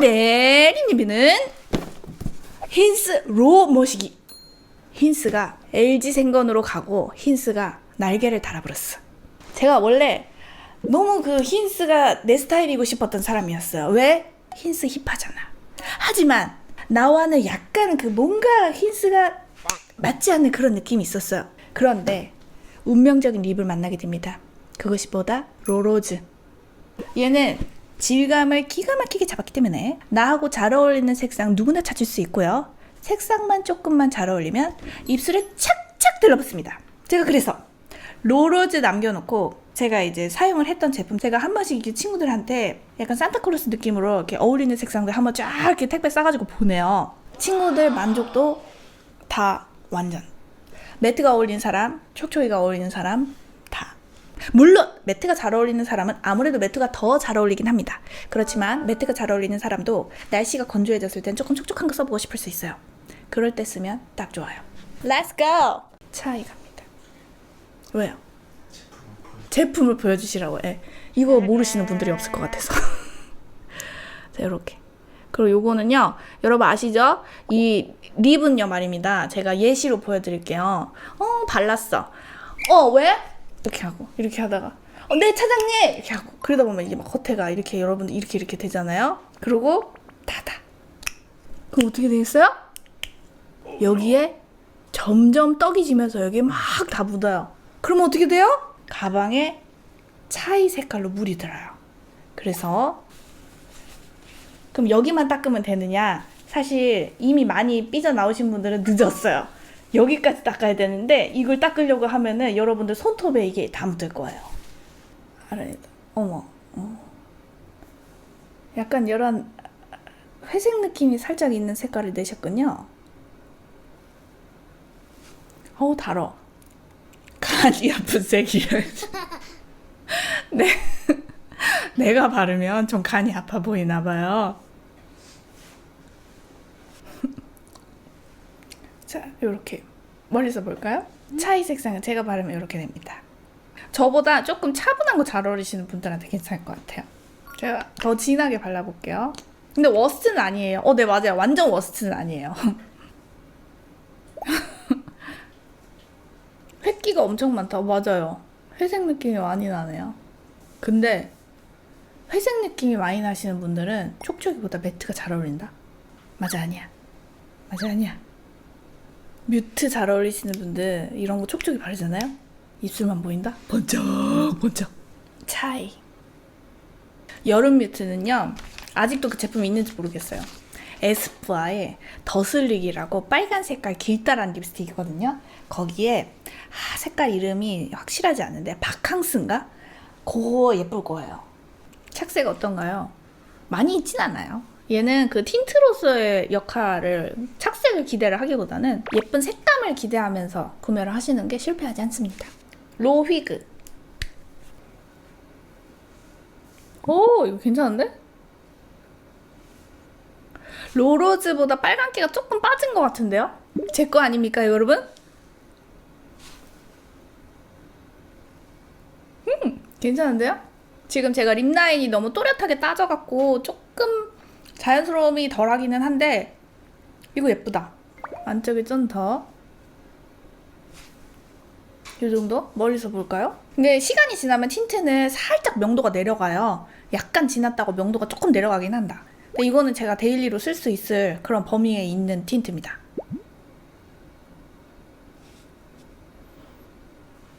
오늘의 리뷰는 힌스 로 모시기. 힌스가 LG 생건으로 가고 힌스가 날개를 달아버렸어. 제가 원래 너무 그 힌스가 내 스타일이고 싶었던 사람이었어요. 왜? 힌스 힙하잖아. 하지만 나와는 약간 그 뭔가 힌스가 맞지 않는 그런 느낌이 있었어요. 그런데 운명적인 립을 만나게 됩니다. 그것이 뭐다? 로로즈. 얘는 질감을 기가 막히게 잡았기 때문에 나하고 잘 어울리는 색상 누구나 찾을 수 있고요. 색상만 조금만 잘 어울리면 입술에 착착 들러붙습니다. 제가 그래서 로로즈 남겨놓고 제가 이제 사용을 했던 제품 제가 한 번씩 이렇게 친구들한테 약간 산타클로스 느낌으로 이렇게 어울리는 색상들 한번 쫙 이렇게 택배 싸가지고 보내요. 친구들 만족도 다 완전. 매트가 어울리는 사람, 촉촉이가 어울리는 사람 다. 물론 매트가 잘 어울리는 사람은 아무래도 매트가 더 잘 어울리긴 합니다. 그렇지만 매트가 잘 어울리는 사람도 날씨가 건조해졌을 땐 조금 촉촉한 거 써보고 싶을 수 있어요. 그럴 때 쓰면 딱 좋아요. Let's go. 차이 갑니다. 왜요? 제품을 보여주시라고. 예. 이거 모르시는 분들이 없을 것 같아서. 자, 이렇게. 그리고 요거는요, 여러분 아시죠? 이 립은요 말입니다. 제가 예시로 보여드릴게요. 어, 발랐어. 어, 왜? 이렇게 하고, 이렇게 하다가, 어, 네, 차장님! 이렇게 하고, 그러다 보면 이게 막 겉에가 이렇게 여러분들 이렇게 이렇게 되잖아요? 그리고, 닫아. 그럼 어떻게 되겠어요? 여기에 점점 떡이 지면서 여기에 막 다 묻어요. 그러면 어떻게 돼요? 가방에 차이 색깔로 물이 들어요. 그래서 그럼 여기만 닦으면 되느냐? 사실 이미 많이 삐져 나오신 분들은 늦었어요. 여기까지 닦아야 되는데 이걸 닦으려고 하면은 여러분들 손톱에 이게 다 묻을 거예요. 알아요. 어머. 어. 약간 이런 회색 느낌이 살짝 있는 색깔을 내셨군요. 어우 달어. 간이 아픈 색이야. 네. 내가 바르면 좀 간이 아파 보이나 봐요. 자, 요렇게 멀리서 볼까요? 차이 색상은 제가 바르면 이렇게 됩니다. 저보다 조금 차분한 거 잘 어울리시는 분들한테 괜찮을 것 같아요. 제가 더 진하게 발라볼게요. 근데 워스트는 아니에요. 어, 네, 맞아요. 완전 워스트는 아니에요. 획기가 엄청 많다. 맞아요. 회색 느낌이 많이 나네요. 근데 회색 느낌이 많이 나시는 분들은 촉촉이보다 매트가 잘 어울린다. 맞아 아니야. 맞아 아니야. 뮤트 잘 어울리시는 분들 이런 거 촉촉이 바르잖아요. 입술만 보인다. 번쩍 번쩍. 차이. 여름 뮤트는요. 아직도 그 제품이 있는지 모르겠어요. 에스쁘아의 더슬릭이라고 빨간 색깔 길다란 립스틱이거든요. 거기에 아, 색깔 이름이 확실하지 않은데 바캉스인가? 그거 예쁠 거예요. 착색 어떤가요? 많이 있진 않아요. 얘는 그 틴트로서의 역할을 착색을 기대를 하기보다는 예쁜 색감을 기대하면서 구매를 하시는 게 실패하지 않습니다. 로 휘그. 오, 이거 괜찮은데? 로로즈보다 빨간기가 조금 빠진 것 같은데요? 제 거 아닙니까, 여러분? 음, 괜찮은데요? 지금 제가 립 라인이 너무 또렷하게 따져갖고 조금 자연스러움이 덜하기는 한데 이거 예쁘다. 안쪽에 좀 더. 이 정도? 멀리서 볼까요? 근데 시간이 지나면 틴트는 살짝 명도가 내려가요. 약간 지났다고 명도가 조금 내려가긴 한다. 근데 이거는 제가 데일리로 쓸 수 있을 그런 범위에 있는 틴트입니다.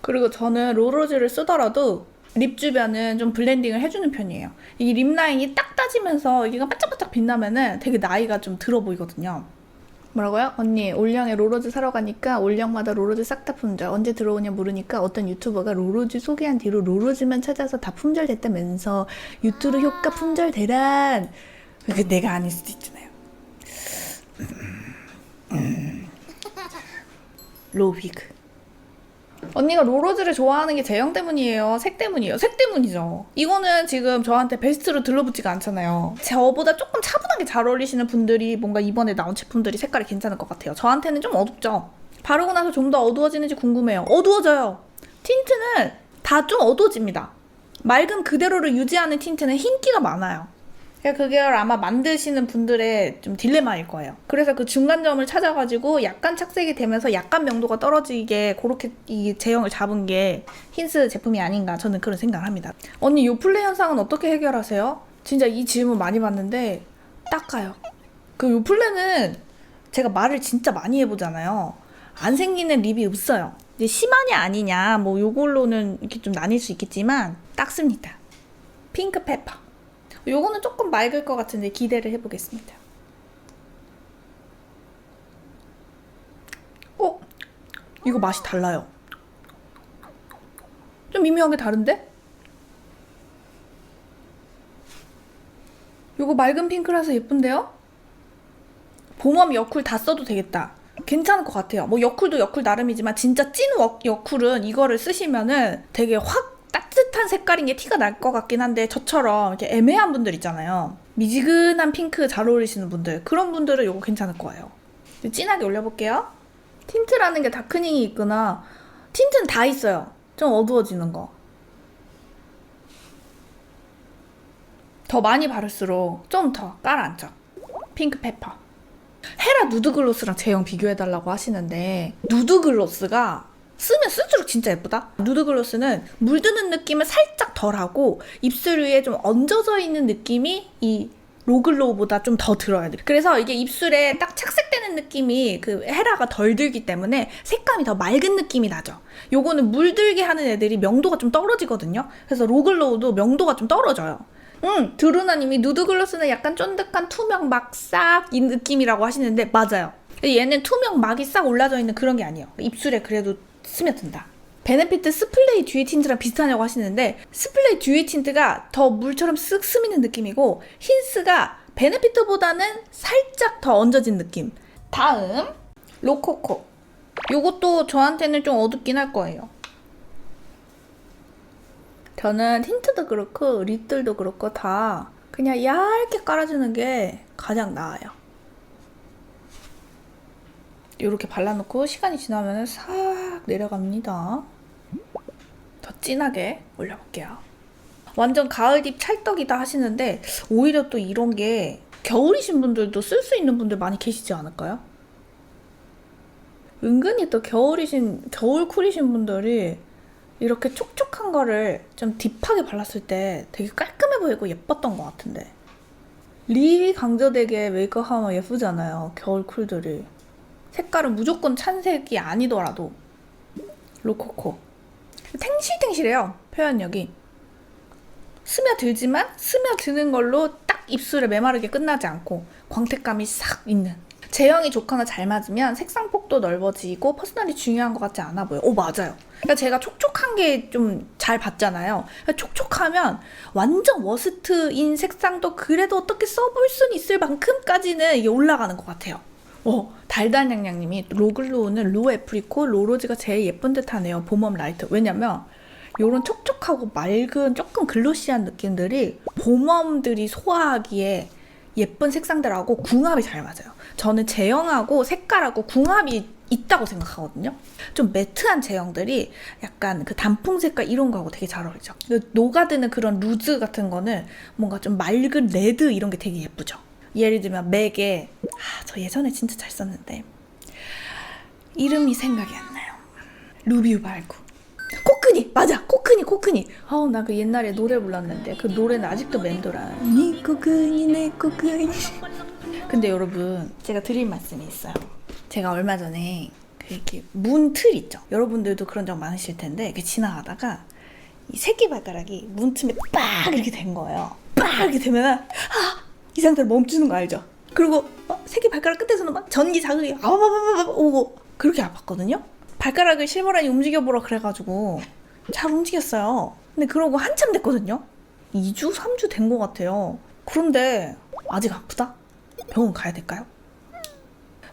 그리고 저는 로로즈를 쓰더라도 립 주변은 좀 블렌딩을 해주는 편이에요. 이 립 라인이 딱 따지면서 여기가 반짝반짝 빛나면은 되게 나이가 좀 들어 보이거든요. 뭐라고요? 언니 올영에 로로즈 사러 가니까 올영마다 로로즈 싹 다 품절 언제 들어오냐 모르니까 어떤 유튜버가 로로즈 소개한 뒤로 로로즈만 찾아서 다 품절됐다면서 유튜브 효과 품절 대란 그 내가 아닐 수도 있잖아요. 로비그 언니가 로로즈를 좋아하는 게 제형 때문이에요? 색 때문이에요? 색 때문이죠. 이거는 지금 저한테 베스트로 들러붙지가 않잖아요. 저보다 조금 차분하게 잘 어울리시는 분들이 뭔가 이번에 나온 제품들이 색깔이 괜찮을 것 같아요. 저한테는 좀 어둡죠. 바르고 나서 좀 더 어두워지는지 궁금해요. 어두워져요. 틴트는 다 좀 어두워집니다. 맑음 그대로를 유지하는 틴트는 흰기가 많아요. 그러니까 그게 아마 만드시는 분들의 좀 딜레마일 거예요. 그래서 그 중간점을 찾아가지고 약간 착색이 되면서 약간 명도가 떨어지게 그렇게 이 제형을 잡은 게 힌스 제품이 아닌가 저는 그런 생각을 합니다. 언니 요플레 현상은 어떻게 해결하세요? 진짜 이 질문 많이 받는데 닦아요. 그 요플레는 제가 말을 진짜 많이 해보잖아요. 안 생기는 립이 없어요. 이제 심하냐 아니냐 뭐 요걸로는 이렇게 좀 나뉠 수 있겠지만 닦습니다. 핑크 페퍼. 요거는 조금 맑을 것 같은데 기대를 해보겠습니다. 어? 이거 맛이 달라요. 좀 미묘하게 다른데? 요거 맑은 핑크라서 예쁜데요? 봄웜 여쿨 다 써도 되겠다. 괜찮을 것 같아요. 뭐 여쿨도 여쿨 나름이지만 진짜 찐 워- 여쿨은 이거를 쓰시면은 되게 확 따뜻한 색깔인 게 티가 날 것 같긴 한데 저처럼 이렇게 애매한 분들 있잖아요. 미지근한 핑크 잘 어울리시는 분들 그런 분들은 이거 괜찮을 거예요. 진하게 올려볼게요. 틴트라는 게 다크닝이 있구나. 틴트는 다 있어요. 좀 어두워지는 거. 더 많이 바를수록 좀 더 깔아앉죠. 핑크 페퍼. 헤라 누드 글로스랑 제형 비교해달라고 하시는데 누드 글로스가 쓰면 쓸수록 진짜 예쁘다. 누드 글로스는 물드는 느낌을 살짝 덜하고 입술 위에 좀 얹어져 있는 느낌이 이 로글로우보다 좀 더 들어야 돼. 그래서 이게 입술에 딱 착색되는 느낌이 그 헤라가 덜 들기 때문에 색감이 더 맑은 느낌이 나죠. 요거는 물들게 하는 애들이 명도가 좀 떨어지거든요. 그래서 로글로우도 명도가 좀 떨어져요. 응, 드루나님이 누드글로스는 약간 쫀득한 투명 막싹 이 느낌이라고 하시는데 맞아요. 얘는 투명 막이 싹 올라져 있는 그런 게 아니에요. 입술에 그래도 스며든다. 베네피트 스플레이 듀이 틴트랑 비슷하냐고 하시는데 스플레이 듀이 틴트가 더 물처럼 쓱 스미는 느낌이고 힌스가 베네피트보다는 살짝 더 얹어진 느낌. 다음 로코코. 요것도 저한테는 좀 어둡긴 할 거예요. 저는 틴트도 그렇고 립들도 그렇고 다 그냥 얇게 깔아주는 게 가장 나아요. 이렇게 발라놓고 시간이 지나면 싹 내려갑니다. 더 진하게 올려볼게요. 완전 가을잎 찰떡이다 하시는데 오히려 또 이런 게 겨울이신 분들도 쓸 수 있는 분들 많이 계시지 않을까요? 은근히 또 겨울이신 겨울 쿨이신 분들이 이렇게 촉촉한 거를 좀 딥하게 발랐을 때 되게 깔끔해 보이고 예뻤던 것 같은데 립이 강조되게 메이크업하면 예쁘잖아요 겨울 쿨들이 색깔은 무조건 찬색이 아니더라도 로코코 탱실탱실해요 표현력이 스며들지만 스며드는 걸로 딱 입술에 메마르게 끝나지 않고 광택감이 싹 있는 제형이 좋거나 잘 맞으면 색상 폭도 넓어지고 퍼스널이 중요한 것 같지 않아 보여. 오 맞아요. 그러니까 제가 촉촉한 게 좀 잘 봤잖아요. 그러니까 촉촉하면 완전 워스트인 색상도 그래도 어떻게 써볼 순 있을 만큼까지는 이게 올라가는 것 같아요. 어, 달달냥냥님이 로글로우는 로 애프리코, 로로즈가 제일 예쁜 듯하네요. 봄웜 라이트. 왜냐면 요런 촉촉하고 맑은 조금 글로시한 느낌들이 봄웜들이 소화하기에 예쁜 색상들하고 궁합이 잘 맞아요. 저는 제형하고 색깔하고 궁합이 있다고 생각하거든요. 좀 매트한 제형들이 약간 그 단풍 색깔 이런 거하고 되게 잘 어울리죠. 그 녹아드는 그런 루즈 같은 거는 뭔가 좀 맑은 레드 이런 게 되게 예쁘죠. 예를 들면 맥에 아, 저 예전에 진짜 잘 썼는데 이름이 생각이 안 나요. 루비우 말고 코크니! 맞아! 코크니 코크니! 아우 나 그 옛날에 노래 불렀는데 그 노래는 아직도 맴돌아 니 코크니 내 코크니. 근데 여러분 제가 드릴 말씀이 있어요. 제가 얼마 전에 그 이렇게 문 틀 있죠? 여러분들도 그런 적 많으실 텐데 이렇게 지나가다가 이 새끼 발가락이 문틈에 빡 이렇게 된 거예요. 빡 이렇게 되면은 아 이 상태로 멈추는 거 알죠 그리고 어, 새끼 발가락 끝에서는 막 전기 자극이 아바바바바 오고 그렇게 아팠거든요 발가락을 실버란이 움직여보라 그래가지고 잘 움직였어요. 근데 그러고 한참 됐거든요. 2주, 3주 된 것 같아요. 그런데 아직 아프다? 병원 가야 될까요?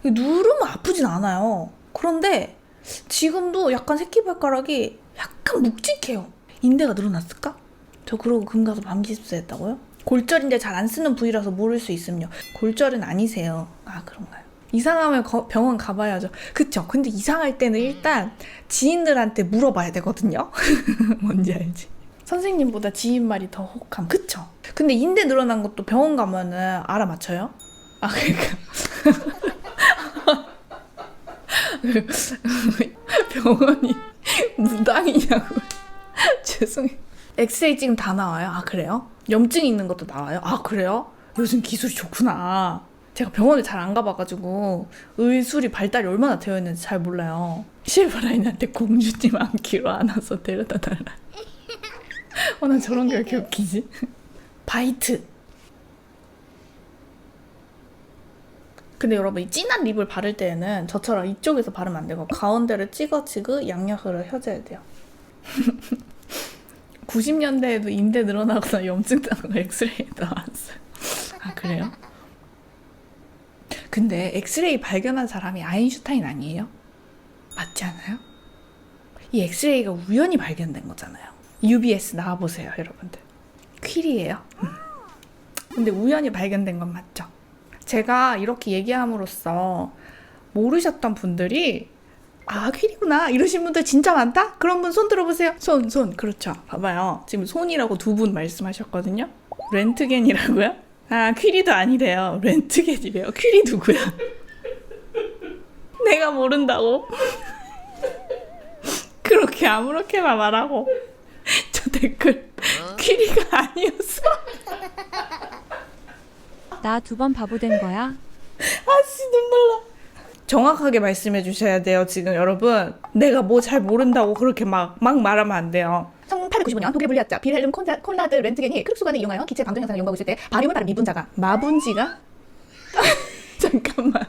누르면 아프진 않아요. 그런데 지금도 약간 새끼발가락이 약간 묵직해요. 인대가 늘어났을까? 저 그러고 금 가서 밤기습사 했다고요? 골절인데 잘 안 쓰는 부위라서 모를 수 있음요. 골절은 아니세요. 아 그런가요? 이상하면 거- 병원 가봐야죠. 그쵸? 근데 이상할 때는 일단 지인들한테 물어봐야 되거든요. 뭔지 알지? 선생님보다 지인 말이 더 혹함. 그쵸? 근데 인대 늘어난 것도 병원 가면은 알아맞혀요? 아, 그러니까. 병원이 무당이냐고. 죄송해요. 엑스레이 찍으면 다 나와요? 아, 그래요? 염증 있는 것도 나와요? 아, 그래요? 요즘 기술이 좋구나. 제가 병원을 잘 안 가봐가지고 의술이 발달이 얼마나 되어 있는지 잘 몰라요. 실버라인한테 공주님 안기로 안아서 데려다 달라. 어, 난 저런 게 왜 이렇게 웃기지? 바이트. 근데 여러분 이 진한 립을 바를 때에는 저처럼 이쪽에서 바르면 안 되고 가운데를 찍어치고 양옆으로 펴줘야 돼요. 90년대에도 인대 늘어나거나 염증 나거나 엑스레이 나왔어요. 아 그래요? 근데 엑스레이 발견한 사람이 아인슈타인 아니에요? 맞지 않아요? 이 엑스레이가 우연히 발견된 거잖아요. UBS 나와보세요, 여러분들. 퀴리예요. 음. 근데 우연히 발견된 건 맞죠? 제가 이렇게 얘기함으로써 모르셨던 분들이 아 퀴리구나 이러신 분들 진짜 많다? 그런 분 손 들어보세요. 손, 손. 그렇죠. 봐봐요. 지금 손이라고 두 분 말씀하셨거든요. 렌트겐이라고요? 아 퀴리도 아니래요. 렌트겐이래요. 퀴리 누구야? 내가 모른다고? 그렇게 아무렇게나 말하고 저 댓글 퀴리가 아니었어. 나 두 번 바보 된 거야? 아씨 눈물 나. 정확하게 말씀해 주셔야 돼요. 지금 여러분 내가 뭐 잘 모른다고 그렇게 막 막 말하면 안 돼요. 1895년 독일 물리학자 빌헬름 콘자, 콘라드 렌트겐이 크룩수관을 이용하여 기체 방정 현상을 연구하고 있을 때 바리움을 바른 미분자가 마분지가? 잠깐만.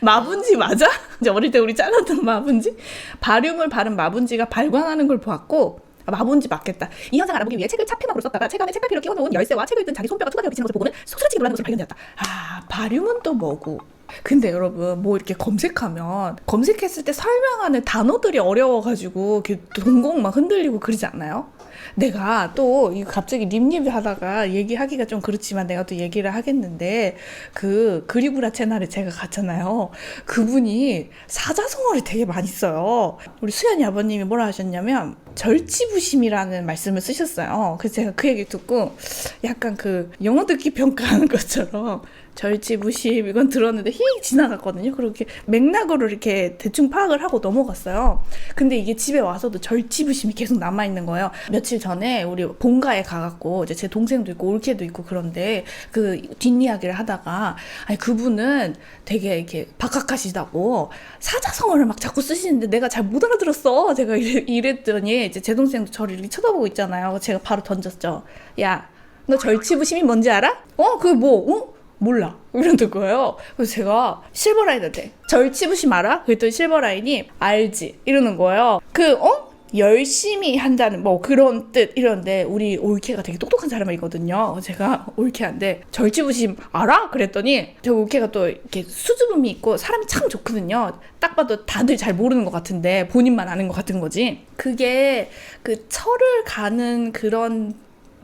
마분지 맞아? 이제 어릴 때 우리 잘랐던 마분지? 바륨을 바른 마분지가 발광하는 걸 보았고 아, 마분지 맞겠다. 이 현상을 알아보기 위해 책을 차표막으로 썼다가 책 안에 책갈피로 끼워놓은 열쇠와 책을 든 자기 손뼉과 투각을 비치는 것을 보고는 솔직히 놀라는 것으로 발견되었다. 아, 바륨은 또 뭐고? 근데 여러분, 뭐 이렇게 검색하면, 검색했을 때 설명하는 단어들이 어려워가지고, 이렇게 동공 막 흔들리고 그러지 않나요? 내가 또, 갑자기 립립 하다가 얘기하기가 좀 그렇지만 내가 또 얘기를 하겠는데, 그, 그리구라 채널에 제가 갔잖아요. 그분이 사자성어를 되게 많이 써요. 우리 수연이 아버님이 뭐라 하셨냐면, 절치부심이라는 말씀을 쓰셨어요. 그래서 제가 그 얘기 듣고, 약간 그, 영어 듣기 평가하는 것처럼, 절치부심 이건 들었는데 휙 지나갔거든요. 그렇게 맥락으로 이렇게 대충 파악을 하고 넘어갔어요. 근데 이게 집에 와서도 절치부심이 계속 남아 있는 거예요. 며칠 전에 우리 본가에 가갖고 이제 제 동생도 있고 올케도 있고 그런데 그 뒷이야기를 하다가 아니 그분은 되게 이렇게 박학하시다고 사자성어를 막 자꾸 쓰시는데 내가 잘 못 알아들었어. 제가 이랬더니 이제 제 동생도 저를 이렇게 쳐다보고 있잖아요. 제가 바로 던졌죠. 야, 너 절치부심이 뭔지 알아? 어, 그 뭐? 어? 몰라. 이러는 거예요. 그래서 제가 실버라인한테 절치부심 알아? 그랬더니 실버라인이 알지. 이러는 거예요. 그, 어? 열심히 한다는 뭐 그런 뜻 이런데 우리 올케가 되게 똑똑한 사람이거든요. 제가 올케한데 절치부심 알아? 그랬더니 저 올케가 또 이렇게 수줍음이 있고 사람이 참 좋거든요. 딱 봐도 다들 잘 모르는 것 같은데 본인만 아는 것 같은 거지. 그게 그 철을 가는 그런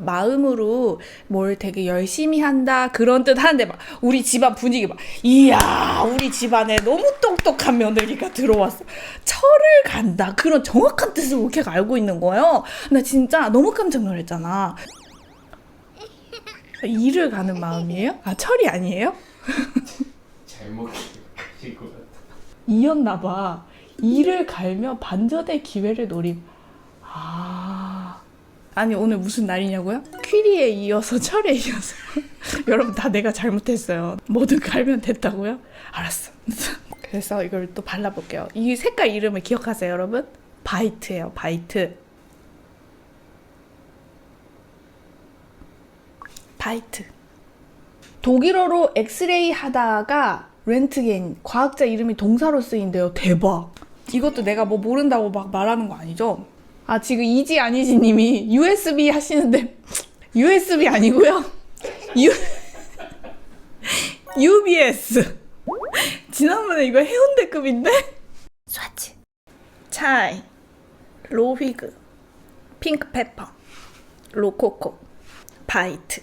마음으로 뭘 되게 열심히 한다 그런 뜻 하는데 막 우리 집안 분위기 막 이야 우리 집안에 너무 똑똑한 며느리가 들어왔어 철을 간다 그런 정확한 뜻을 우리가 알고 있는 거예요 나 진짜 너무 깜짝 놀랐잖아 일을 가는 마음이에요? 아 철이 아니에요? 잘못 가신 것 같아. 이었나 봐 일을 갈며 반전의 기회를 노림 아 아니 오늘 무슨 날이냐고요? 퀴리에 이어서 철에 이어서 여러분 다 내가 잘못했어요. 뭐든 갈면 됐다고요? 알았어. 그래서 이걸 또 발라볼게요. 이 색깔 이름을 기억하세요, 여러분? 바이트예요, 바이트. 바이트. 독일어로 엑스레이 하다가 렌트겐 과학자 이름이 동사로 쓰인대요. 대박. 이것도 내가 뭐 모른다고 막 말하는 거 아니죠? 아 지금 이지 아니지 님이 USB 하시는데 USB 아니고요. U UBS. 지난번에 이거 해운대급인데? 스와치. 차이. 로휘그. 핑크페퍼. 로코코. 바이트.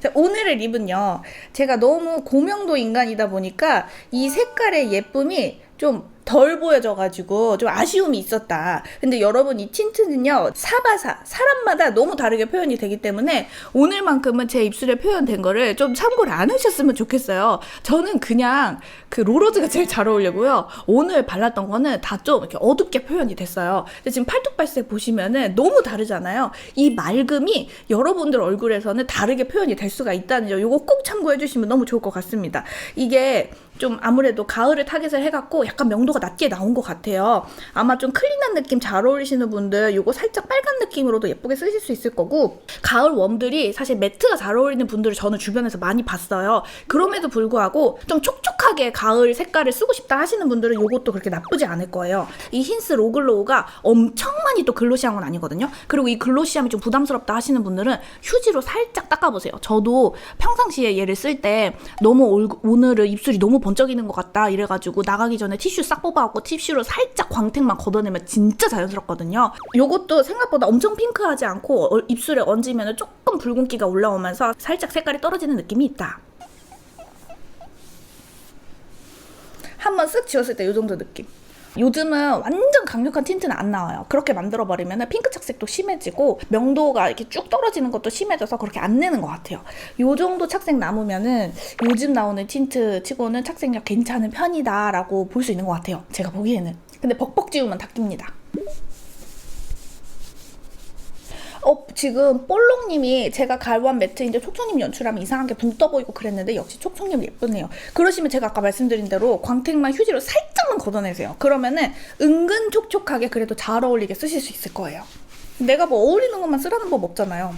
자, 오늘의 립은요. 제가 너무 고명도 인간이다 보니까 이 색깔의 예쁨이 좀 덜 보여져가지고 좀 아쉬움이 있었다. 근데 여러분 이 틴트는요 사바사 사람마다 너무 다르게 표현이 되기 때문에 오늘만큼은 제 입술에 표현된 거를 좀 참고를 안 하셨으면 좋겠어요. 저는 그냥 그 로로즈가 제일 잘 어울리고요. 오늘 발랐던 거는 다 좀 이렇게 어둡게 표현이 됐어요. 근데 지금 팔뚝발색 보시면은 너무 다르잖아요. 이 맑음이 여러분들 얼굴에서는 다르게 표현이 될 수가 있다는 점, 요거 꼭 참고해 주시면 너무 좋을 것 같습니다. 이게 좀 아무래도 가을을 타겟을 해갖고 약간 명도가 낮게 나온 것 같아요. 아마 좀 클린한 느낌 잘 어울리시는 분들 요거 살짝 빨간 느낌으로도 예쁘게 쓰실 수 있을 거고 가을 웜들이 사실 매트가 잘 어울리는 분들을 저는 주변에서 많이 봤어요. 그럼에도 불구하고 좀 촉촉하게 가을 색깔을 쓰고 싶다 하시는 분들은 요것도 그렇게 나쁘지 않을 거예요. 이 힌스 로글로우가 엄청 많이 또 글로시한 건 아니거든요. 그리고 이 글로시함이 좀 부담스럽다 하시는 분들은 휴지로 살짝 닦아보세요. 저도 평상시에 얘를 쓸 때 너무 올- 오늘은 입술이 너무 번쩍이는 것 같다 이래가지고 나가기 전에 티슈 싹 뽑아갖고 티슈로 살짝 광택만 걷어내면 진짜 자연스럽거든요. 요것도 생각보다 엄청 핑크하지 않고 어- 입술에 얹으면 조금 붉은기가 올라오면서 살짝 색깔이 떨어지는 느낌이 있다. 한번 쓱 지웠을 때 이 정도 느낌. 요즘은 완전 강력한 틴트는 안 나와요. 그렇게 만들어버리면 핑크 착색도 심해지고 명도가 이렇게 쭉 떨어지는 것도 심해져서 그렇게 안 내는 것 같아요. 요 정도 착색 남으면은 요즘 나오는 틴트 치고는 착색력 괜찮은 편이다라고 볼 수 있는 것 같아요. 제가 보기에는. 근데 벅벅 지우면 다 낍니다. 어, 지금 볼록님이 제가 갈원 매트인데 촉촉님 연출하면 이상하게 붕떠 보이고 그랬는데 역시 촉촉님 예쁘네요. 그러시면 제가 아까 말씀드린 대로 광택만 휴지로 살짝만 걷어내세요. 그러면은 은근 촉촉하게 그래도 잘 어울리게 쓰실 수 있을 거예요. 내가 뭐 어울리는 것만 쓰라는 법 없잖아요.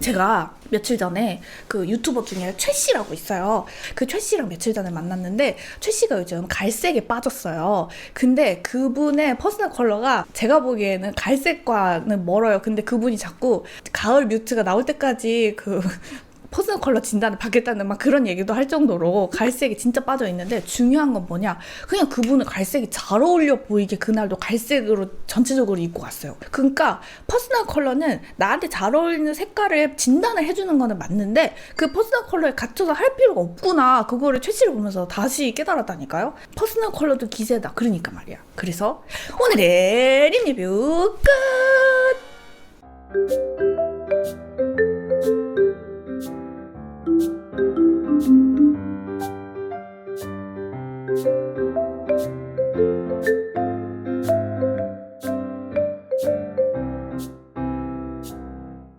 제가 며칠 전에 그 유튜버 중에 최 씨라고 있어요. 그 최 씨랑 며칠 전에 만났는데 최 씨가 요즘 갈색에 빠졌어요. 근데 그분의 퍼스널 컬러가 제가 보기에는 갈색과는 멀어요. 근데 그분이 자꾸 가을 뮤트가 나올 때까지 그 퍼스널 컬러 진단을 받겠다는 막 그런 얘기도 할 정도로 갈색이 진짜 빠져 있는데 중요한 건 뭐냐? 그냥 그분은 갈색이 잘 어울려 보이게 그날도 갈색으로 전체적으로 입고 갔어요. 그러니까 퍼스널 컬러는 나한테 잘 어울리는 색깔을 진단을 해주는 거는 맞는데 그 퍼스널 컬러에 갇혀서 할 필요가 없구나. 그거를 최씨를 보면서 다시 깨달았다니까요. 퍼스널 컬러도 기세다. 그러니까 말이야. 그래서 오늘의 립 리뷰 끝